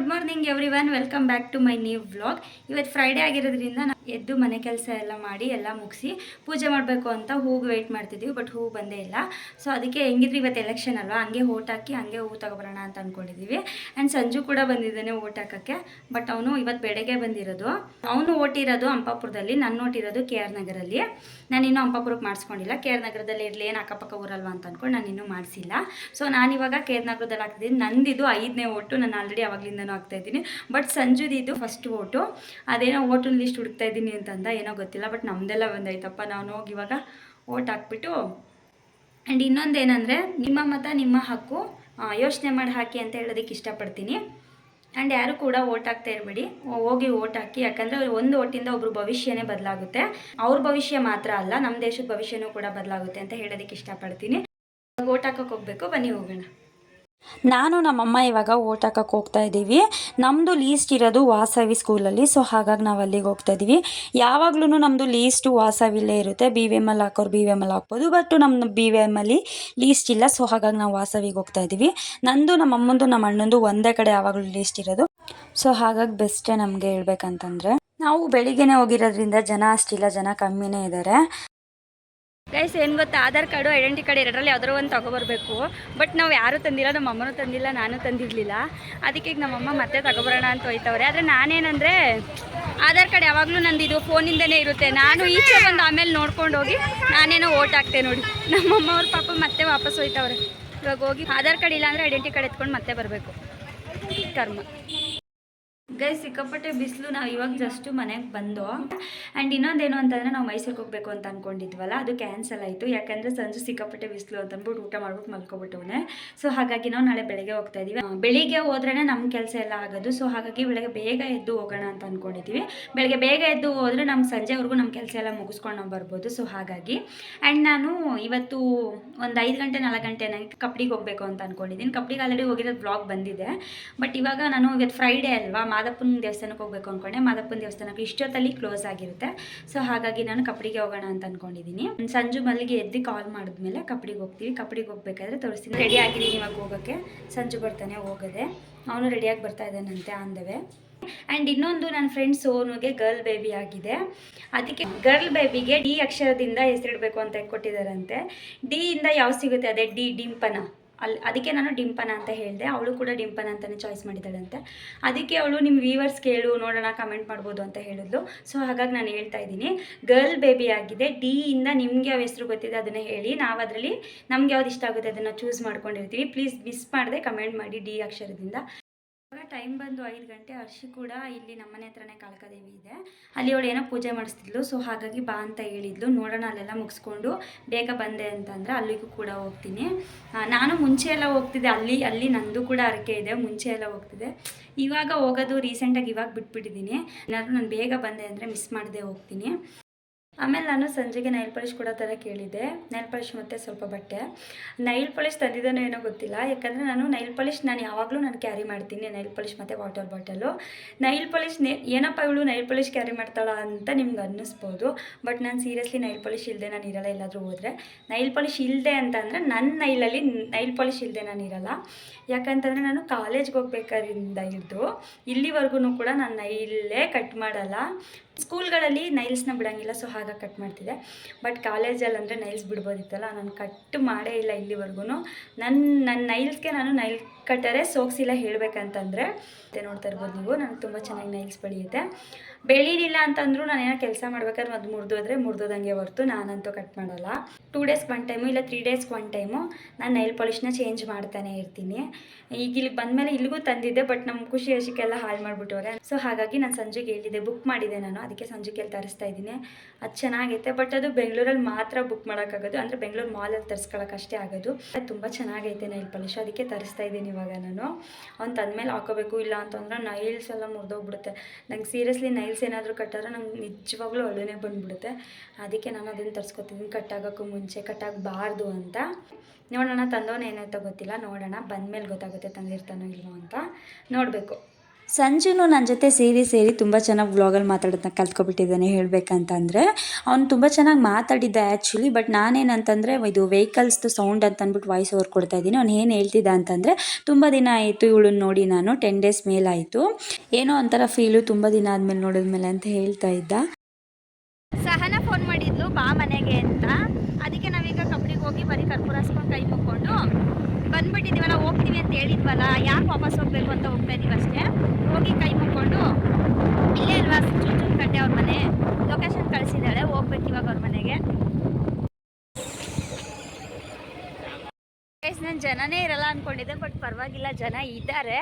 Good morning every one welcome back to my new vlog. ಇವತ್ತು Friday ಆಗಿರೋದ್ರಿಂದ ಎದ್ದು ಮನೆ ಕೆಲಸ ಎಲ್ಲ ಮಾಡಿ ಎಲ್ಲ ಮುಗಿಸಿ ಪೂಜೆ ಮಾಡಬೇಕು ಅಂತ ಹೂಗೆ ವೆಯ್ಟ್ ಮಾಡ್ತಿದ್ದೀವಿ ಬಟ್ ಹೂವು ಬಂದೇ ಇಲ್ಲ. ಸೊ ಅದಕ್ಕೆ ಹೆಂಗಿದ್ರು ಇವತ್ತು ಎಲೆಕ್ಷನ್ ಅಲ್ವಾ? ಹಂಗೆ ಓಟ್ ಹಾಕಿ ಹಂಗೆ ಹೂ ತಗೊಬರೋಣ ಅಂತ ಅಂದ್ಕೊಂಡಿದ್ದೀವಿ ಆ್ಯಂಡ್ ಸಂಜು ಕೂಡ ಬಂದಿದ್ದಾನೆ ಓಟ್ ಹಾಕೋಕ್ಕೆ ಬಟ್ ಅವನು ಇವತ್ತು ಬೆಳಗ್ಗೆ ಬಂದಿರೋದು. ಅವನು ಓಟಿರೋದು ಹಂಪಾಪುರದಲ್ಲಿ ನನ್ನ ಓಟಿರೋದು ಕೆ ಆರ್ ನಗರಲ್ಲಿ. ನಾನು ಇನ್ನೂ ಹಂಪಾಪುರಕ್ಕೆ ಮಾಡಿಸ್ಕೊಂಡಿಲ್ಲ. ಕೆ ಆರ್ ನಗರದಲ್ಲಿ ಇರಲಿ, ಏನು ಅಕ್ಕಪಕ್ಕ ಊರಲ್ವಾ ಅಂತ ಅಂದ್ಕೊಂಡು ನಾನು ಇನ್ನೂ ಮಾಡಿಸಿಲ್ಲ. ಸೊ ನಾನಿವಾಗ ಕೆ ಆರ್ ನಗರದಲ್ಲಿ ಹಾಕ್ತಿದ್ದೀನಿ ನಂದಿದು ಐದನೇ ಓಟು ನಾನು ಆಲ್ರೆಡಿ ಅವಾಗಲಿಂದನೂ ಹಾಕ್ತಾ ಇದ್ದೀನಿ. ಬಟ್ ಸಂಜುದಿದು ಫಸ್ಟ್ ಓಟು ಅದೇನೋ ಓಟು ಲಿಸ್ಟ್ ಹುಡುಕ್ತಾ ಇದ್ದೀನಿ ಅಂತಂದ, ಏನೋ ಗೊತ್ತಿಲ್ಲ ಬಟ್ ನಮ್ದೆಲ್ಲ ಬಂದೈತಪ್ಪ ನಾವು ಹೋಗಿ ಇವಾಗ ಓಟ್ ಹಾಕ್ಬಿಟ್ಟು ಆ್ಯಂಡ್ ಇನ್ನೊಂದೇನೆಂದರೆ ನಿಮ್ಮ ಮತ, ನಿಮ್ಮ ಹಕ್ಕು ಯೋಚನೆ ಮಾಡಿ ಹಾಕಿ ಅಂತ ಹೇಳೋದಕ್ಕೆ ಇಷ್ಟಪಡ್ತೀನಿ. ಆ್ಯಂಡ್ ಯಾರು ಕೂಡ ಓಟ್ ಹಾಕ್ತಾ ಇರಬೇಡಿ. ಹೋಗಿ ಓಟ್ ಹಾಕಿ, ಯಾಕಂದರೆ ಒಂದು ಓಟಿಂದ ಒಬ್ಬರು ಭವಿಷ್ಯನೇ ಬದಲಾಗುತ್ತೆ. ಅವ್ರ ಭವಿಷ್ಯ ಮಾತ್ರ ಅಲ್ಲ ನಮ್ಮ ದೇಶದ ಭವಿಷ್ಯನೂ ಕೂಡ ಬದಲಾಗುತ್ತೆ ಅಂತ ಹೇಳೋದಕ್ಕೆ ಇಷ್ಟಪಡ್ತೀನಿ. ಓಟ್ ಹಾಕೋಕೆ ಹೋಗಬೇಕು, ಬನ್ನಿ ಹೋಗೋಣ. ನಾನು ನಮ್ಮಮ್ಮ ಇವಾಗ ಓಟ್ ಹೋಗ್ತಾ ಇದ್ದೀವಿ. ನಮ್ಮದು ಲೀಸ್ಟ್ ಇರೋದು ವಾಸವಿ ಸ್ಕೂಲಲ್ಲಿ ಸೊ ಹಾಗಾಗಿ ನಾವು ಅಲ್ಲಿಗೆ ಹೋಗ್ತಾ ಇದ್ದೀವಿ. ಯಾವಾಗ್ಲೂ ನಮ್ಮದು ಲೀಸ್ಟು ವಾಸವಿಲ್ಲೇ ಇರುತ್ತೆ. ಬಿ ವಿ ಎಂ ಅಲ್ಲಿ ಹಾಕೋರು ಬಿ ವಿ ಎಂ ಅಲ್ಲಿ ಹಾಕ್ಬೋದು ಬಟ್ ನಮ್ಮ ಬಿ ವಿ ಎಂ ಅಲ್ಲಿ ಲೀಸ್ಟ್ ಇಲ್ಲ ಸೊ ಹಾಗಾಗಿ ನಾವು ವಾಸವಿಗೆ ಹೋಗ್ತಾ ಇದ್ದೀವಿ. ನಂದು, ನಮ್ಮ ಅಮ್ಮಂದು, ನಮ್ಮ ಅಣ್ಣಂದು ಒಂದೇ ಕಡೆ ಯಾವಾಗಲೂ ಲೀಸ್ಟ್ ಇರೋದು. ಸೊ ಹಾಗಾಗಿ ಬೆಸ್ಟೇ ನಮಗೆ ಹೇಳ್ಬೇಕಂತಂದರೆ, ನಾವು ಬೆಳಿಗ್ಗೆನೇ ಹೋಗಿರೋದ್ರಿಂದ ಜನ ಅಷ್ಟಿಲ್ಲ, ಜನ ಕಮ್ಮಿನೇ ಇದ್ದಾರೆ. ಗೈಸ್, ಏನು ಗೊತ್ತಾ? ಆಧಾರ್ ಕಾರ್ಡು, ಐಡೆಂಟಿ ಕಾರ್ಡ್ ಎರಡರಲ್ಲಿ ಯಾವ್ದಾರು ಒಂದು ತೊಗೊಬರ್ಬೇಕು. ಬಟ್ ನಾವು ಯಾರೂ ತಂದಿಲ್ಲ ನಮ್ಮ ಅಮ್ಮನೂ ತಂದಿಲ್ಲ, ನಾನು ತಂದಿರಲಿಲ್ಲ. ಅದಕ್ಕೆ ಈಗ ನಮ್ಮಮ್ಮ ಮತ್ತೆ ತಗೊಬರೋಣ ಅಂತ ಹೋಯ್ತವ್ರೆ. ಆದರೆ ನಾನೇನಂದರೆ, ಆಧಾರ್ ಕಾರ್ಡ್ ಯಾವಾಗಲೂ ನಂದು ಇದು ಫೋನಿಂದನೇ ಇರುತ್ತೆ. ನಾನು ಈಚೆ ಬಂದು ಆಮೇಲೆ ನೋಡ್ಕೊಂಡು ಹೋಗಿ ನಾನೇನೋ ಓಟ್ ಹಾಕ್ತೆ ನೋಡಿ. ನಮ್ಮಮ್ಮ ಅವ್ರ ಪಾಪ ಮತ್ತೆ ವಾಪಸ್ ಹೋಯ್ತವ್ರೆ. ಇವಾಗ ಹೋಗಿ ಆಧಾರ್ ಕಾರ್ಡ್ ಇಲ್ಲ ಅಂದರೆ ಐಡೆಂಟಿ ಕಾರ್ಡ್ ಎತ್ಕೊಂಡು ಮತ್ತೆ ಬರಬೇಕು. ಕರ್ಮ. ಗೈ ಸಿಕ್ಕಾಪಟ್ಟೆ ಬಿಸಿಲು. ನಾವು ಇವಾಗ ಜಸ್ಟ್ ಮನೆಗೆ ಬಂದು ಆ್ಯಂಡ್ ಇನ್ನೊಂದೇನು ಅಂತಂದರೆ ನಾವು ಮೈಸೂರಿಗೆ ಹೋಗಬೇಕು ಅಂತ ಅಂದ್ಕೊಂಡಿದ್ವಲ್ಲ ಅದು ಕ್ಯಾನ್ಸಲ್ ಆಯಿತು. ಯಾಕಂದರೆ ಸಂಜೆ ಸಿಕ್ಕಾಪಟ್ಟೆ ಬಿಸಿಲು ಅಂತಂದ್ಬಿಟ್ಟು ಊಟ ಮಾಡ್ಬಿಟ್ಟು ಮಲ್ಕೊಬಿಟ್ಟವನೆ. ಸೊ ಹಾಗಾಗಿ ನಾವು ನಾಳೆ ಬೆಳಗ್ಗೆ ಹೋಗ್ತಾ ಇದ್ದೀವಿ ಬೆಳಿಗ್ಗೆ ಹೋದ್ರೇ ನಮ್ಮ ಕೆಲಸ ಎಲ್ಲ ಆಗೋದು. ಸೊ ಹಾಗಾಗಿ ಬೆಳಗ್ಗೆ ಬೇಗ ಎದ್ದು ಹೋಗೋಣ ಅಂತ ಅಂದ್ಕೊಂಡಿದ್ದೀವಿ ಬೆಳಗ್ಗೆ ಬೇಗ ಎದ್ದು ಹೋದರೆ ನಮ್ಮ ಸಂಜೆವರೆಗೂ ನಮ್ಮ ಕೆಲಸ ಎಲ್ಲ ಮುಗಿಸ್ಕೊಂಡು ನಾವು ಬರ್ಬೋದು. ಸೊ ಹಾಗಾಗಿ ಆ್ಯಂಡ್ ನಾನು ಇವತ್ತು ಒಂದು ಐದು ಗಂಟೆ, ನಾಲ್ಕು ಗಂಟೆ ನನಗೆ ಕಪ್ಪಡಿಗೆ ಹೋಗಬೇಕು ಅಂತ ಅಂದ್ಕೊಂಡಿದ್ದೀನಿ ಕಪ್ಡಿಗೆ ಆಲ್ರೆಡಿ ಹೋಗಿರೋದು ಬ್ಲಾಗ್ ಬಂದಿದೆ. ಬಟ್ ಇವಾಗ ನಾನು ಇವತ್ತು ಫ್ರೈಡೇ ಅಲ್ವಾ ಮಾದಪ್ಪನ ದೇವಸ್ಥಾನಕ್ಕೆ ಹೋಗ್ಬೇಕು ಅಂದ್ಕೊಂಡೆ ಮಾದಪ್ಪನ ದೇವಸ್ಥಾನಕ್ಕೆ ಇಷ್ಟೊತ್ತಲ್ಲಿ ಕ್ಲೋಸ್ ಆಗಿರುತ್ತೆ. ಸೊ ಹಾಗಾಗಿ ನಾನು ಕಪ್ಪಡಿಗೆ ಹೋಗೋಣ ಅಂತ ಅಂದ್ಕೊಂಡಿದ್ದೀನಿ ಸಂಜು ಮಲ್ಲಿಗೆ ಎದ್ದು ಕಾಲ್ ಮಾಡಿದ್ಮೇಲೆ ಕಪ್ಪಡಿಗೆ ಹೋಗ್ತೀವಿ. ಕಪ್ಪಡಿಗೆ ಹೋಗ್ಬೇಕಾದ್ರೆ ತೋರಿಸ್ತೀನಿ. ರೆಡಿ ಆಗಿದ್ದೀನಿ ಇವಾಗ ಹೋಗೋಕ್ಕೆ. ಸಂಜು ಬರ್ತಾನೆ ಹೋಗೋದೆ. ಅವನು ರೆಡಿಯಾಗಿ ಬರ್ತಾ ಇದ್ದಾನಂತೆ ಆಂದವೆ ಆ್ಯಂಡ್ ಇನ್ನೊಂದು ನನ್ನ ಫ್ರೆಂಡ್ ಸೋನುಗೆ ಗರ್ಲ್ ಬೇಬಿ ಆಗಿದೆ. ಅದಕ್ಕೆ ಗರ್ಲ್ ಬೇಬಿಗೆ ಡಿ ಅಕ್ಷರದಿಂದ ಹೆಸರಿಡಬೇಕು ಅಂತ ಕೊಟ್ಟಿದ್ದಾರಂತೆ. ಡಿ ಇಂದ ಯಾವ ಸಿಗುತ್ತೆ? ಅದೇ ಡಿ ಡಿಂಪನ. ಅಲ್ಲಿ ಅದಕ್ಕೆ ನಾನು ಡಿಂಪನ ಅಂತ ಹೇಳಿದೆ. ಅವಳು ಕೂಡ ಡಿಂಪನ ಅಂತಲೇ ಚಾಯ್ಸ್ ಮಾಡಿದ್ದಾಳಂತೆ. ಅದಕ್ಕೆ ಅವಳು ನಿಮ್ಮ ವ್ಯೂವರ್ಸ್ ಕೇಳು, ನೋಡೋಣ ಕಮೆಂಟ್ ಮಾಡ್ಬೋದು ಅಂತ ಹೇಳಿದ್ಲು. ಸೊ ಹಾಗಾಗಿ ನಾನು ಹೇಳ್ತಾ ಇದ್ದೀನಿ. ಗರ್ಲ್ ಬೇಬಿ ಆಗಿದೆ. ಡಿ ಇಂದ ನಿಮ್ಗೆ ಯಾವ ಹೆಸರು ಗೊತ್ತಿದೆ ಅದನ್ನು ಹೇಳಿ. ನಾವು ಅದರಲ್ಲಿ ನಮ್ಗೆ ಯಾವ್ದು ಇಷ್ಟ ಆಗುತ್ತೆ ಅದನ್ನು ಚೂಸ್ ಮಾಡ್ಕೊಂಡಿರ್ತೀವಿ. ಪ್ಲೀಸ್ ಮಿಸ್ ಮಾಡದೆ ಕಮೆಂಟ್ ಮಾಡಿ ಡಿ ಅಕ್ಷರದಿಂದ. ಟೈಮ್ ಬಂದು ಐದು ಗಂಟೆ ಅರ್ಶಿ ಕೂಡ ಇಲ್ಲಿ ನಮ್ಮನೆ ಹತ್ರನೇ ಕಾಳಕಾದೇವಿ ಇದೆ. ಅಲ್ಲಿ ಅವಳು ಏನೋ ಪೂಜೆ ಮಾಡಿಸ್ತಿದ್ಲು. ಸೊ ಹಾಗಾಗಿ ಬಾ ಅಂತ ಹೇಳಿದ್ಲು. ನೋಡೋಣ, ಅಲ್ಲೆಲ್ಲ ಮುಗಿಸ್ಕೊಂಡು ಬೇಗ ಬಂದೆ ಅಂತಂದರೆ ಅಲ್ಲಿಗೂ ಕೂಡ ಹೋಗ್ತೀನಿ. ನಾನು ಮುಂಚೆ ಎಲ್ಲ ಹೋಗ್ತಿದ್ದೆ. ಅಲ್ಲಿ ಅಲ್ಲಿ ನಂದು ಕೂಡ ಅರಕೆ ಇದೆ. ಮುಂಚೆ ಎಲ್ಲ ಹೋಗ್ತಿದ್ದೆ. ಇವಾಗ ಹೋಗೋದು ರೀಸೆಂಟಾಗಿ ಇವಾಗ ಬಿಟ್ಬಿಟ್ಟಿದ್ದೀನಿ. ಏನಾದರೂ ನಾನು ಬೇಗ ಬಂದೆ ಅಂದರೆ ಮಿಸ್ ಮಾಡದೆ ಹೋಗ್ತೀನಿ. ಆಮೇಲೆ ನಾನು ಸಂಜೆಗೆ ನೈಲ್ ಪಾಲಿಷ್ ಕೂಡ ಥರ ಕೇಳಿದ್ದೆ. ನೈಲ್ ಪಾಲಿಷ್ ಮತ್ತು ಸ್ವಲ್ಪ ಬಟ್ಟೆ. ನೈಲ್ ಪಾಲಿಷ್ ತಂದಿದ್ದಾನೋ ಏನೋ ಗೊತ್ತಿಲ್ಲ. ಯಾಕಂದರೆ ನಾನು ನೈಲ್ ಪಾಲಿಷ್ ನಾನು ಯಾವಾಗಲೂ ನಾನು ಕ್ಯಾರಿ ಮಾಡ್ತೀನಿ. ನೈಲ್ ಪಾಲಿಷ್ ಮತ್ತು ವಾಟರ್ ಬಾಟಲು ನೈಲ್ ಪಾಲಿಷ್ ಏನಪ್ಪ ಇವಳು ನೈಲ್ ಪಾಲಿಷ್ ಕ್ಯಾರಿ ಮಾಡ್ತಾಳ ಅಂತ ನಿಮ್ಗೆ ಅನ್ನಿಸ್ಬೋದು. ಬಟ್ ನಾನು ಸೀರಿಯಸ್ಲಿ ನೈಲ್ ಪಾಲಿಷ್ ಇಲ್ಲದೆ ನಾನು ಇರಲ್ಲ, ಎಲ್ಲಾದರೂ ಹೋದರೆ. ನೈಲ್ ಪಾಲಿಷ್ ಇಲ್ಲದೆ ಅಂತಂದರೆ ನನ್ನ ನೈಲಲ್ಲಿ ನೈಲ್ ಪಾಲಿಷ್ ಇಲ್ಲದೆ ನಾನು ಇರಲ್ಲ. ಯಾಕಂತಂದರೆ ನಾನು ಕಾಲೇಜ್ಗೆ ಹೋಗ್ಬೇಕಾದ್ರಿಂದ ಹಿಡಿದು ಇಲ್ಲಿವರೆಗೂ ಕೂಡ ನಾನು ನೈಲೇ ಕಟ್ ಮಾಡಲ್ಲ. ಸ್ಕೂಲ್ಗಳಲ್ಲಿ ನೈಲ್ಸ್ನ ಬಿಡೋಂಗಿಲ್ಲ ಸೊ ಹಾಗೆ ಕಟ್ ಮಾಡ್ತಿದ್ದೆ ಬಟ್ ಕಾಲೇಜಲ್ಲಿ ಅಂದರೆ ನೈಲ್ಸ್ ಬಿಡ್ಬೋದಿತ್ತಲ್ಲ, ನಾನು ಕಟ್ ಮಾಡೇ ಇಲ್ಲ ಇಲ್ಲಿವರೆಗೂ ನನ್ನ ನನ್ನ ನೈಲ್ಸ್ಗೆ ನಾನು ನೈಲ್ ಕಟ್ಟರೆ ಸೋಕ್ಸಿಲ್ಲ ಹೇಳಬೇಕಂತಂದರೆ. ಮತ್ತೆ ನೋಡ್ತಾ ಇರ್ಬೋದು ನೀವು ನನಗೆ ತುಂಬ ಚೆನ್ನಾಗಿ ನೈಲ್ಸ್ ಬೆಳೆಯುತ್ತೆ. ಬೆಳೀಲಿಲ್ಲ ಅಂತಂದ್ರೂ ನಾನು ಏನೋ ಕೆಲಸ ಮಾಡ್ಬೇಕಾದ್ರೆ ಅದು ಮುರಿದೋದ್ರೆ ಮುರಿದೋದಂಗೆ ಹೊರ್ತು ನಾನಂತೂ ಕಟ್ ಮಾಡಲ್ಲ. ಟೂ ಡೇಸ್ಗೆ ಒನ್ ಟೈಮು ಇಲ್ಲ ತ್ರೀ ಡೇಸ್ಗೆ ಒನ್ ಟೈಮು ನಾನು ನೈಲ್ ಪಾಲಿಷ್ನ ಚೇಂಜ್ ಮಾಡ್ತಾನೆ ಇರ್ತೀನಿ. ಈಗ ಇಲ್ಲಿ ಬಂದಮೇಲೆ ಇಲ್ಲಿಗೂ ತಂದಿದ್ದೆ ಬಟ್ ನಮ್ಮ ಖುಷಿ ಹಸಿಕೆಲ್ಲ ಹಾಳು ಮಾಡಿಬಿಟ್ಟವ್ರೆ ಸೊ ಹಾಗಾಗಿ ನಾನು ಸಂಜೆಗೆ ಹೇಳಿದ್ದೆ ಬುಕ್ ಮಾಡಿದೆ ನಾನು, ಅದಕ್ಕೆ ಸಂಜೆಗೆ ತರಿಸ್ತಾ ಇದ್ದೀನಿ. ಅದು ಚೆನ್ನಾಗೈತೆ ಬಟ್ ಅದು ಬೆಂಗಳೂರಲ್ಲಿ ಮಾತ್ರ ಬುಕ್ ಮಾಡೋಕ್ಕಾಗೋದು. ಅಂದರೆ ಬೆಂಗಳೂರು ಮಾಲಲ್ಲಿ ತರಿಸ್ಕೊಳ್ಳೋಕ್ಕಷ್ಟೇ ಆಗೋದು. ಅದು ತುಂಬ ಚೆನ್ನಾಗೈತೆ ನೈಲ್ ಪಾಲಿಶ್ ಅದಕ್ಕೆ ತರಿಸ್ತಾ ಇದ್ದೀನಿ ನಾನು ಅವ್ನು ತಂದಮೇಲೆ ಹಾಕೋಬೇಕು ಇಲ್ಲ ಅಂತಂದ್ರೆ ನೈಲ್ಸ್ ಎಲ್ಲ ಮುರಿದೋಗ್ಬಿಡುತ್ತೆ. ನಂಗೆ ಸೀರಿಯಸ್ಲಿ ನೈಲ್ಸ್ ಏನಾದರೂ ಕಟ್ಟಾದ್ರೆ ನಂಗೆ ನಿಜವಾಗ್ಲೂ ಅಳುನೇ ಬಂದುಬಿಡುತ್ತೆ. ಅದಕ್ಕೆ ನಾನು ಅದನ್ನು ತರಿಸ್ಕೊತಿದ್ದೀನಿ ಕಟ್ಟಾಗೋಕ್ಕೂ ಮುಂಚೆ ಕಟ್ಟಾಗಬಾರ್ದು ಅಂತ. ನೋಡೋಣ ತಂದವನು ಏನಾಯ್ತೋ ಗೊತ್ತಿಲ್ಲ. ನೋಡೋಣ. ಬಂದಮೇಲೆ ಗೊತ್ತಾಗುತ್ತೆ ತಂದಿರ್ತಾನೋ ಅಂತ. ನೋಡಬೇಕು. ಸಂಜುನು ನನ್ನ ಜೊತೆ ಸೇರಿ ಸೇರಿ ತುಂಬ ಚೆನ್ನಾಗಿ ವ್ಲಾಗಲ್ಲಿ ಮಾತಾಡೋದನ್ನ ಕಲ್ತ್ಕೊಬಿಟ್ಟಿದ್ದಾನೆ ಹೇಳಬೇಕಂತಂದರೆ. ಅವ್ನು ತುಂಬ ಚೆನ್ನಾಗಿ ಮಾತಾಡಿದ್ದ ಆ್ಯಕ್ಚುಲಿ ಬಟ್ ನಾನೇನಂತಂದರೆ ಇದು ವೆಹಿಕಲ್ಸ್ದು ಸೌಂಡ್ ಅಂತ ಅಂದ್ಬಿಟ್ಟು ವಾಯ್ಸ್ ಓವರ್ ಕೊಡ್ತಾ ಇದ್ದೀನಿ. ಅವ್ನು ಏನು ಹೇಳ್ತಿದ್ದ ಅಂತಂದರೆ, ತುಂಬ ದಿನ ಆಯಿತು ಇವಳನ್ನ ನೋಡಿ ನಾನು ಟೆನ್ ಡೇಸ್ ಮೇಲಾಯಿತು. ಏನೋ ಒಂಥರ ಫೀಲು ತುಂಬ ದಿನ ಆದಮೇಲೆ ನೋಡಿದ್ಮೇಲೆ ಅಂತ ಹೇಳ್ತಾ ಇದ್ದ. ಸಹನ ಫೋನ್ ಮಾಡಿದ್ಲು, ಬಾ ಮನೆಗೆ ಅಂತ ಅದಕ್ಕೆ ನಾವೀಗ ಕಬಡಿಗೆ ಹೋಗಿ ಬರೀ ಕರ್ಪೂರ ಹಾಸ್ಕೊಂಡು ಕೈ ಮುಕ್ಕೊಂಡು ಬಂದ್ಬಿಟ್ಟಿದ್ದೀವಲ್ಲ ಹೋಗ್ತೀವಿ ಅಂತ ಹೇಳಿದ್ವಲ್ಲ, ಯಾಕೆ ವಾಪಸ್ ಹೋಗ್ಬೇಕು ಅಂತ ಹೋಗ್ತಾ ಇದೀವಿ ಅಷ್ಟೇ? ಹೋಗಿ ಕೈ ಮುಕ್ಕೊಂಡು ಇಲ್ಲೇ ಅಲ್ವಾ ಚುಂಚುನ್ ಕಟ್ಟೆ ಅವ್ರ ಮನೆ? ಲೊಕೇಶನ್ ಕಳಿಸಿದ್ದಾಳೆ, ಹೋಗ್ಬೇಕು ಇವಾಗ ಅವ್ರ ಮನೆಗೆ. ನಾನು ಜನನೇ ಇರಲ್ಲ ಅನ್ಕೊಂಡಿದ್ದೆ ಬಟ್ ಪರವಾಗಿಲ್ಲ, ಜನ ಇದ್ದಾರೆ.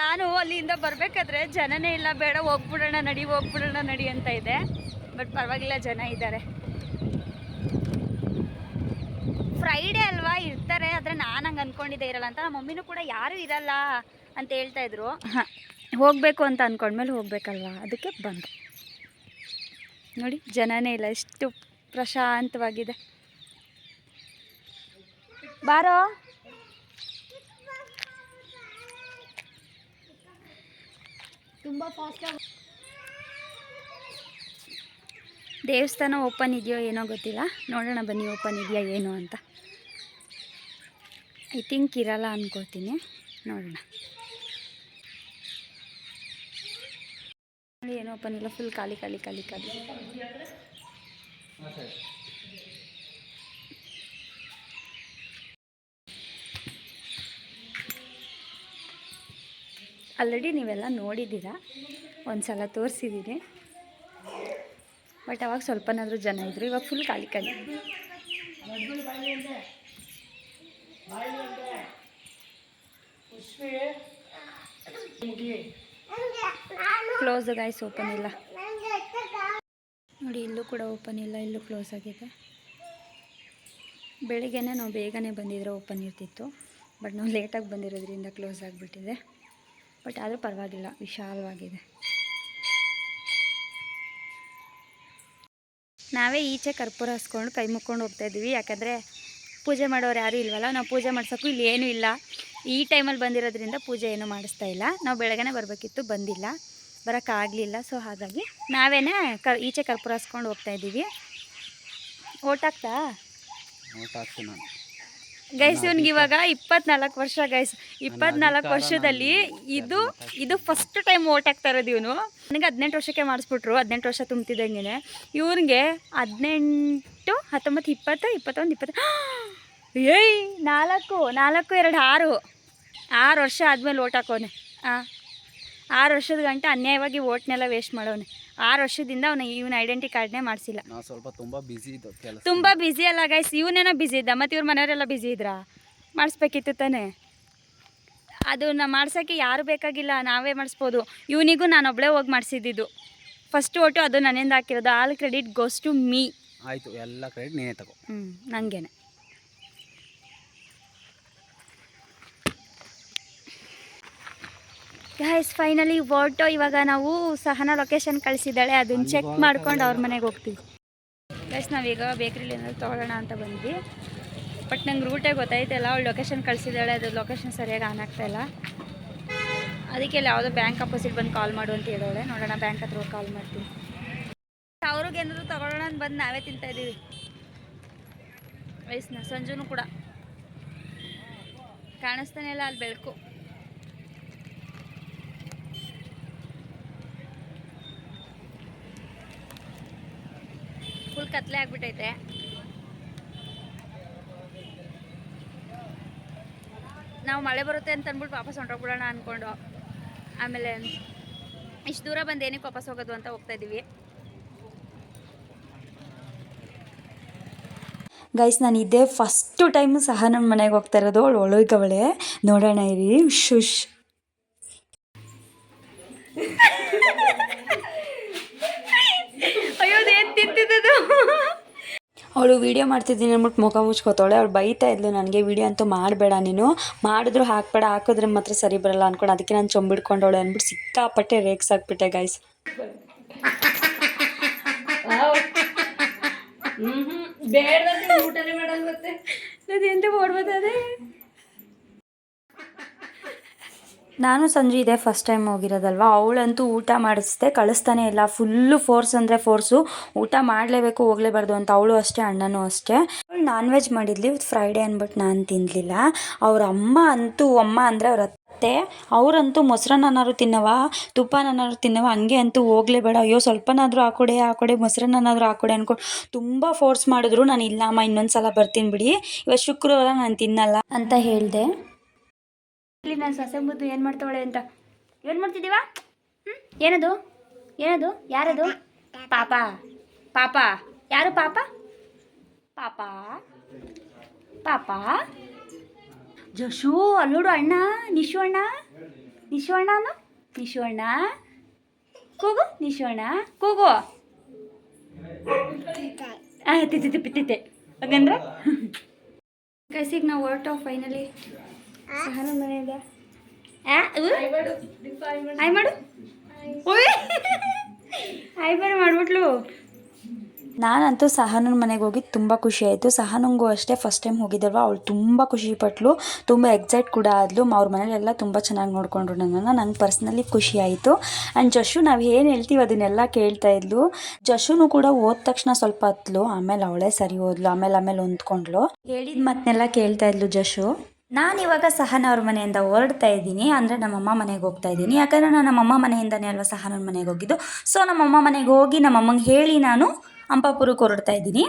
ನಾನು ಅಲ್ಲಿಂದ ಬರಬೇಕಾದ್ರೆ ಜನನೇ ಇಲ್ಲ, ಬೇಡ, ಹೋಗ್ಬಿಡೋಣ ನಡಿ ಹೋಗ್ಬಿಡೋಣ ನಡಿ ಅಂತ ಇದೆ. ಬಟ್ ಪರವಾಗಿಲ್ಲ, ಜನ ಇದ್ದಾರೆ. ಫ್ರೈಡೇ ಅಲ್ವಾ ಇರ್ತಾರೆ ಆದರೆ ನಾನು ಹಂಗೆ ಅಂದ್ಕೊಂಡಿದ್ದೆ ಇರಲ್ಲ ಅಂತ. ನಮ್ಮ ಮಮ್ಮಿನೂ ಕೂಡ ಯಾರೂ ಇರಲ್ಲ ಅಂತ ಹೇಳ್ತಾ ಇದ್ರು. ಹಾಂ ಹೋಗಬೇಕು ಅಂತ ಅಂದ್ಕೊಂಡ್ಮೇಲೆ ಹೋಗಬೇಕಲ್ವಾ? ಅದಕ್ಕೆ ಬಂದು. ನೋಡಿ ಜನನೇ ಇಲ್ಲ ಎಷ್ಟು ಪ್ರಶಾಂತವಾಗಿದೆ. ಬಾರೋ. ತುಂಬ ಫಾಸ್ಟ್ ದೇವಸ್ಥಾನ ಓಪನ್ ಇದೆಯೋ ಏನೋ ಗೊತ್ತಿಲ್ಲ. ನೋಡೋಣ ಬನ್ನಿ ಓಪನ್ ಇದೆಯಾ ಏನು ಅಂತ. ಐ ಥಿಂಕ್ ಇರಲ್ಲ ಅಂದ್ಕೋತೀನಿ ನೋಡೋಣ. ನೋಡಿ ಏನೋ ಓಪನ್ ಇಲ್ಲ ಫುಲ್ ಖಾಲಿ ಖಾಲಿ ಖಾಲಿ ಖಾಲಿ. ಆಲ್ರೆಡಿ ನೀವೆಲ್ಲ ನೋಡಿದ್ದೀರಾ? ಒಂದು ಸಲ ತೋರಿಸಿದ್ದೀನಿ ಬಟ್ ಅವಾಗ ಸ್ವಲ್ಪನಾದರೂ ಜನ ಇದ್ದರು ಇವಾಗ ಫುಲ್ ಖಾಲಿ ಖಾಲಿ. ಕ್ಲೋಸ್ ಗಾಯ್ಸ್ ಓಪನ್ ಇಲ್ಲ. ನೋಡಿ, ಇಲ್ಲೂ ಕೂಡ ಓಪನ್ ಇಲ್ಲ, ಇಲ್ಲೂ ಕ್ಲೋಸ್ ಆಗಿದೆ. ಬೆಳಿಗ್ಗೆನೇ ನಾವು ಬೇಗನೆ ಬಂದಿದ್ರೆ ಓಪನ್ ಇರ್ತಿತ್ತು. ಬಟ್ ನಾವು ಲೇಟಾಗಿ ಬಂದಿರೋದ್ರಿಂದ ಕ್ಲೋಸ್ ಆಗಿಬಿಟ್ಟಿದೆ. ಬಟ್ ಆದರೂ ಪರವಾಗಿಲ್ಲ, ವಿಶಾಲವಾಗಿದೆ. ನಾವೇ ಈಚೆ ಕರ್ಪೂರ ಹಸ್ಕೊಂಡು ಕೈ ಮುಕ್ಕೊಂಡು ಹೋಗ್ತಾಯಿದ್ದೀವಿ ಯಾಕಂದರೆ ಪೂಜೆ ಮಾಡೋರು ಯಾರೂ ಇಲ್ವಲ್ಲ, ನಾವು ಪೂಜೆ ಮಾಡ್ಸೋಕ್ಕೂ ಇಲ್ಲಿ ಏನೂ ಇಲ್ಲ. ಈ ಟೈಮಲ್ಲಿ ಬಂದಿರೋದ್ರಿಂದ ಪೂಜೆ ಏನೂ ಮಾಡಿಸ್ತಾ ಇಲ್ಲ. ನಾವು ಬೆಳಗ್ಗೆನೇ ಬರಬೇಕಿತ್ತು, ಬಂದಿಲ್ಲ. ಬರೋಕ್ಕಾಗಲಿಲ್ಲ ಸೊ ಹಾಗಾಗಿ ನಾವೇನೇ ಕ, ಈಚೆ ಕರ್ಪೂರ ಹಾಸ್ಕೊಂಡು ಹೋಗ್ತಾ ಇದ್ದೀವಿ. ಓಟಾಗ್ತಾ ಓಟಾಗ್ತೀನಿ ನಾನು. ಗೈಸ್ ಇವನ್ಗೆ ಇವಾಗ ಇಪ್ಪತ್ನಾಲ್ಕು ವರ್ಷ ಗೈಸ್ ಇಪ್ಪತ್ನಾಲ್ಕು ವರ್ಷದಲ್ಲಿ ಇದು ಇದು ಫಸ್ಟ್ ಟೈಮ್ ಓಟ್ ಹಾಕ್ತಾ ಇರೋದು ಇವನು. ನನಗೆ ಹದಿನೆಂಟು ವರ್ಷಕ್ಕೆ ಮಾಡಿಸ್ಬಿಟ್ರು ಹದಿನೆಂಟು ವರ್ಷ ತುಂಬ್ತಿದ್ದಂಗೆ ಇವ್ನಿಗೆ ಹದಿನೆಂಟು ಹತ್ತೊಂಬತ್ತು ಇಪ್ಪತ್ತು ಇಪ್ಪತ್ತೊಂದು ಇಪ್ಪತ್ತು ಏಯ್ ನಾಲ್ಕು ನಾಲ್ಕು ಎರಡು ಆರು. ಆರು ವರ್ಷ ಆದಮೇಲೆ ಓಟ್ ಹಾಕೋನೆ. ಹಾಂ ಆರು ವರ್ಷದ ಗಂಟೆ ಅನ್ಯಾಯವಾಗಿ ಓಟ್ನೆಲ್ಲ ವೇಸ್ಟ್ ಮಾಡೋನೆ ಆರು ವರ್ಷದಿಂದ ಅವನ ಇವನ ಐಡೆಂಟಿ ಕಾರ್ಡ್ನೇ ಮಾಡಿಸಿಲ್ಲ. ನಾವು ಸ್ವಲ್ಪ ತುಂಬ ಬ್ಯುಸಿ ಇದ್ದು ಕೆಲಸ ತುಂಬ ಬ್ಯುಸಿ ಅಲ್ಲ ಗೈಸ್ ಇವನೇನೋ ಬ್ಯುಸಿ ಇದ್ದ. ಮತ್ತು ಇವ್ರ ಮನೆಯವರೆಲ್ಲ ಬ್ಯುಸಿ ಇದ್ರಾ? ಮಾಡಿಸ್ಬೇಕಿತ್ತು ತಾನೇ. ಅದನ್ನ ಮಾಡ್ಸೋಕ್ಕೆ ಯಾರು ಬೇಕಾಗಿಲ್ಲ ನಾವೇ ಮಾಡಿಸ್ಬೋದು. ಇವನಿಗೂ ನಾನೊಬ್ಬಳೇ ಹೋಗಿ ಮಾಡಿಸಿದ್ದು ಫಸ್ಟ್ ಓಟು ಅದು ನನ್ನಿಂದ ಹಾಕಿರೋದು. All credit goes to me ಆಯಿತು ಎಲ್ಲ ಕ್ರೆಡಿಟ್ ನೀನೇ ತಗೋ. ಹ್ಞೂ ನನಗೇನೆ ಗೈಸ್ ಫೈನಲಿ ಓಟೋ ಇವಾಗ ನಾವು ಸಹನ ಲೊಕೇಶನ್ ಕಳಿಸಿದ್ದಾಳೆ. ಅದನ್ನು ಚೆಕ್ ಮಾಡ್ಕೊಂಡು ಅವ್ರ ಮನೆಗೆ ಹೋಗ್ತೀವಿ. ಗೈಸ್ ನಾವೀಗ ಬೇಕ್ರಿಲಿ ಏನಾದ್ರು ತೊಗೊಳ್ಳೋಣ ಅಂತ ಬಂದ್ವಿ. ಬಟ್ ನಂಗೆ ರೂಟೇ ಗೊತ್ತಾಯ್ತಲ್ಲ ಅವಳು ಲೊಕೇಶನ್ ಕಳಿಸಿದ್ದಾಳೆ. ಅದು ಲೊಕೇಶನ್ ಸರಿಯಾಗಿ ಆನ್ ಆಗ್ತಾಯಿಲ್ಲ ಇಲ್ಲ. ಅದಕ್ಕೆ ಇಲ್ಲಿ ಯಾವುದೋ ಬ್ಯಾಂಕ್ ಅಪೋಸಿಟ್ ಬಂದು ಕಾಲ್ ಮಾಡು ಅಂತ ಹೇಳೋಳೆ. ನೋಡೋಣ ಬ್ಯಾಂಕ್ ಹತ್ರ ಹೋಗಿ ಕಾಲ್ ಮಾಡ್ತೀನಿ. ಅವ್ರಿಗೆ ಏನಾದ್ರು ತಗೊಳ್ಳೋಣ ಅಂತ ಬಂದು ನಾವೇ ತಿಂತಾ ಇದ್ದೀವಿ ವಯಸ್ಸನ್ನ ಸಂಜೆನೂ ಕೂಡ. ಕಾಣಿಸ್ತಾನೆ ಇಲ್ಲ ಅಲ್ಲಿ ಬೆಳಕು. ಕತ್ಲೆ ಆಗ್ಬಿಟ್ಟೈತೆ. ನಾವು ಮಳೆ ಬರುತ್ತೆ ಅಂತ ಅಂದ್ಬಿಟ್ಟು ವಾಪಸ್ ಹೊಂಟೋಗ್ಬಿಡೋಣ ಅನ್ಕೊಂಡು. ಆಮೇಲೆ ಇಷ್ಟು ದೂರ ಬಂದು ಏನಕ್ಕೆ ವಾಪಸ್ ಹೋಗೋದು ಅಂತ ಹೋಗ್ತಾ ಇದ್ದೀವಿ ಗೈಸ್ ನಾನು ಇದೇ ಫಸ್ಟು ಟೈಮು ಸಹ ನಮ್ಮ ಮನೆಗೆ ಹೋಗ್ತಾ ಇರೋದು. ಅವಳು ಒಳಗವಳೆ ನೋಡೋಣ ಇರಿ. ಶುಶ್ ಅಯ್ಯೋ ಏನು ತಿಂತಿದ್ದು ಅವಳು ವೀಡಿಯೋ ಮಾಡ್ತಿದ್ದೀನಿ ಅಂದ್ಬಿಟ್ಟು ಮುಖ ಮುಚ್ಕೋತಾಳೆ. ಅವಳು ಬೈತಾ ಇದ್ಲು ನನಗೆ ವೀಡಿಯೋ ಅಂತೂ ಮಾಡಬೇಡ ನೀನು. ಮಾಡಿದ್ರು ಹಾಕ್ಬೇಡ ಹಾಕಿದ್ರೆ ಮಾತ್ರ ಸರಿ ಬರಲ್ಲ ಅಂದ್ಕೊಂಡು ಅದಕ್ಕೆ ನಾನು ಚೊಂಬಿಡ್ಕೊಂಡವಳೆ ಅಂದ್ಬಿಟ್ಟು ಸಿಕ್ಕಾಪಟ್ಟೆ ರೇಕ್ಸ್ ಹಾಕ್ಬಿಟ್ಟೆ ಗೈಸ್ ಬೇಡ ಊಟನೇ ಮಾಡಲ್ಲ ಮತ್ತೆ. ಎಂತ ಓಡ್ಬೋದೇ ನಾನು ಸಂಜೆ ಇದೆ ಫಸ್ಟ್ ಟೈಮ್ ಹೋಗಿರೋದಲ್ವ? ಅವಳಂತೂ ಊಟ ಮಾಡಿಸ್ದೆ, ಕಳಿಸ್ತಾನೆ ಇಲ್ಲ. ಫುಲ್ಲು ಫೋರ್ಸ್ ಅಂದರೆ ಫೋರ್ಸು ಊಟ ಮಾಡಲೇಬೇಕು, ಹೋಗಲೇಬಾರ್ದು ಅಂತ ಅವಳು ಅಷ್ಟೇ, ಅಣ್ಣನೂ ಅಷ್ಟೇ. ಅವಳು ನಾನ್ ವೆಜ್ ಮಾಡಿದ್ಲಿ ಫ್ರೈಡೇ ಅಂದ್ಬಿಟ್ಟು ನಾನು ತಿನ್ನಲಿಲ್ಲ ಅವ್ರ ಅಮ್ಮ ಅಂತೂ, ಅಮ್ಮ ಅಂದರೆ ಅವ್ರ ಅತ್ತೆ. ಅವರಂತೂ ಮೊಸರನ್ನಾರು ತಿನ್ನವ? ತುಪ್ಪನಾರು ತಿನ್ನವ? ಹಂಗೆ ಅಂತೂ ಹೋಗಲೇಬೇಡ. ಅಯ್ಯೋ, ಸ್ವಲ್ಪನಾದರೂ ಹಾಕೊಡೆ ಹಾಕೊಡೆ ಮೊಸರನ್ನಾದ್ರೂ ಹಾಕೊಡೆ ಅಂದ್ಕೊಂಡು ತುಂಬ ಫೋರ್ಸ್ ಮಾಡಿದ್ರು. ನಾನು ಇಲ್ಲಮ್ಮ ಇನ್ನೊಂದು ಸಲ ಬರ್ತೀನಿ ಬಿಡಿ. ಇವತ್ತು ಶುಕ್ರವಾರ ನಾನು ತಿನ್ನಲ್ಲ ಅಂತ ಹೇಳಿದೆ. ಇಲ್ಲಿ ನಾನು ಸೊಸೆ ಮುದ್ದು ಏನು ಮಾಡ್ತಾವಳೆ ಅಂತ. ಏನು ಮಾಡ್ತಿದ್ದೀವ? ಏನದು? ಏನದು? ಯಾರದು? ಪಾಪ. ಪಾಪ. ಯಾರು ಪಾಪ? ಪಾಪ. ಪಾಪ. ಜಶು, ಅಲ್ಲೋಡು ಅಣ್ಣ. ನಿಶು ಅಣ್ಣ. ನಿಶು ಅಣ್ಣ ಅನ್ನು ನಿಶು ಅಣ್ಣ. ಕೂಗು, ನಿಶು ಅಣ್ಣ. ಕೂಗು. ತಿತ್ತಿತ್ತೆ ಪಿತ್ತಿತ್ತೆ ಹಾಗಂದ್ರೆ? ಕೈಸಿಗೆ ನಾವು ಹೊರಟೋ ಫೈನಲಿ ಸಹನ ಮನೆಯಿಂದ ಹಾಯ್ ಮಾಡು. ಹಾಯ್ ಬಾರಿ ಮಾಡ್ಬಿಟ್ಲು. ನಾನಂತೂ ಸಹನನ ಮನೆಗೆ ಹೋಗಿ ತುಂಬ ಖುಷಿ ಆಯಿತು. ಸಹನಂಗೂ ಅಷ್ಟೇ ಫಸ್ಟ್ ಟೈಮ್ ಹೋಗಿದ್ದಲ್ವ? ಅವಳು ತುಂಬ ಖುಷಿ ಪಟ್ಲು. ತುಂಬ ಎಕ್ಸೈಟ್ ಕೂಡ ಆದ್ಲು. ಅವ್ರ ಮನೇಲೆಲ್ಲ ತುಂಬ ಚೆನ್ನಾಗಿ ನೋಡಿಕೊಂಡ್ರು ನನ್ನನ್ನು. ನಂಗೆ ಪರ್ಸ್ನಲಿ ಖುಷಿ ಆಯಿತು. ಆ್ಯಂಡ್ ಜಶು ನಾವು ಏನು ಹೇಳ್ತೀವಿ ಅದನ್ನೆಲ್ಲ ಕೇಳ್ತಾ ಇದ್ಲು. ಜಶುನು ಕೂಡ ಹೋದ ತಕ್ಷಣ ಸ್ವಲ್ಪ ಹತ್ಲು. ಆಮೇಲೆ ಅವಳೇ ಸರಿ ಹೋದ್ಲು. ಆಮೇಲೆ ಆಮೇಲೆ ಹೊಂದ್ಕೊಂಡ್ಲು ಹೇಳಿದ ಮಾತನ್ನೆಲ್ಲ ಕೇಳ್ತಾ ಇದ್ಲು ಜಶು. ನಾನಿವಾಗ ಸಹನ ಅವ್ರ ಮನೆಯಿಂದ ಹೊರಡ್ತಾ ಇದ್ದೀನಿ. ಅಂದರೆ ನಮ್ಮಮ್ಮ ಮನೆಗೆ ಹೋಗ್ತಾ ಇದ್ದೀನಿ. ಯಾಕಂದರೆ ನಾನು ನಮ್ಮಮ್ಮ ಮನೆಯಿಂದನೇ ಅಲ್ವಾ ಸಹನನ ಮನೆಗೆ ಹೋಗಿದ್ದು. ಸೊ ನಮ್ಮಮ್ಮ ಮನೆಗೆ ಹೋಗಿ ನಮ್ಮಮ್ಮಂಗೆ ಹೇಳಿ ನಾನು ಅಂಪಾಪುರಕ್ಕೆ ಹೊರಡ್ತಾ ಇದ್ದೀನಿ.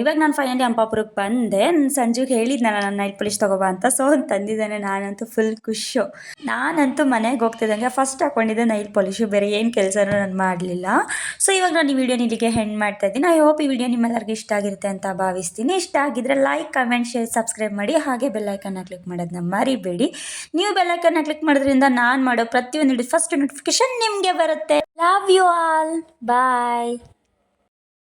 ಇವಾಗ ನಾನು ಫೈನಲಿ ಅಂಪಾಪುರಕ್ಕೆ ಬಂದೆ. ನಾನು ಸಂಜೆಗೆ ಹೇಳಿದ್ನಲ್ಲ ನಾನು ನೈಟ್ ಪಾಲಿಶ್ ತೊಗೊಬಾ ಅಂತ. ಸೊ ತಂದಿದ್ದಾನೆ. ನಾನಂತೂ ಫುಲ್ ಖುಷು ನಾನಂತೂ ಮನೆಗೆ ಹೋಗ್ತಿದ್ದಂಗೆ ಫಸ್ಟ್ ಹಾಕ್ಕೊಂಡಿದ್ದೆ ನೈಟ್ ಪಾಲಿಶು ಬೇರೆ ಏನು ಕೆಲಸನೂ ನಾನು ಮಾಡಲಿಲ್ಲ. ಸೊ ಇವಾಗ ನಾನು ಈ ವಿಡಿಯೋ ಇಲ್ಲಿಗೆ ಹೆಣ್ಣು ಮಾಡ್ತಾ ಇದ್ದೀನಿ. ಐ ಹೋಪ್ ಈ ವಿಡಿಯೋ ನಿಮ್ಮೆಲ್ಲರಿಗೂ ಇಷ್ಟ ಆಗಿರುತ್ತೆ ಅಂತ ಭಾವಿಸ್ತೀನಿ. ಇಷ್ಟ ಆಗಿದ್ರೆ ಲೈಕ್ ಕಮೆಂಟ್ ಶೇರ್ ಸಬ್ಸ್ಕ್ರೈಬ್ ಮಾಡಿ. ಹಾಗೆ ಬೆಲ್ಲೈಕನ್ನ ಕ್ಲಿಕ್ ಮಾಡೋದನ್ನ ಮರಿಬೇಡಿ. ನೀವು ಬೆಲ್ಲೈಕನ್ನ ಕ್ಲಿಕ್ ಮಾಡೋದ್ರಿಂದ ನಾನು ಮಾಡೋ ಪ್ರತಿಯೊಂದು ಫಸ್ಟ್ ನೋಟಿಫಿಕೇಶನ್ ನಿಮಗೆ ಬರುತ್ತೆ. Love you all bye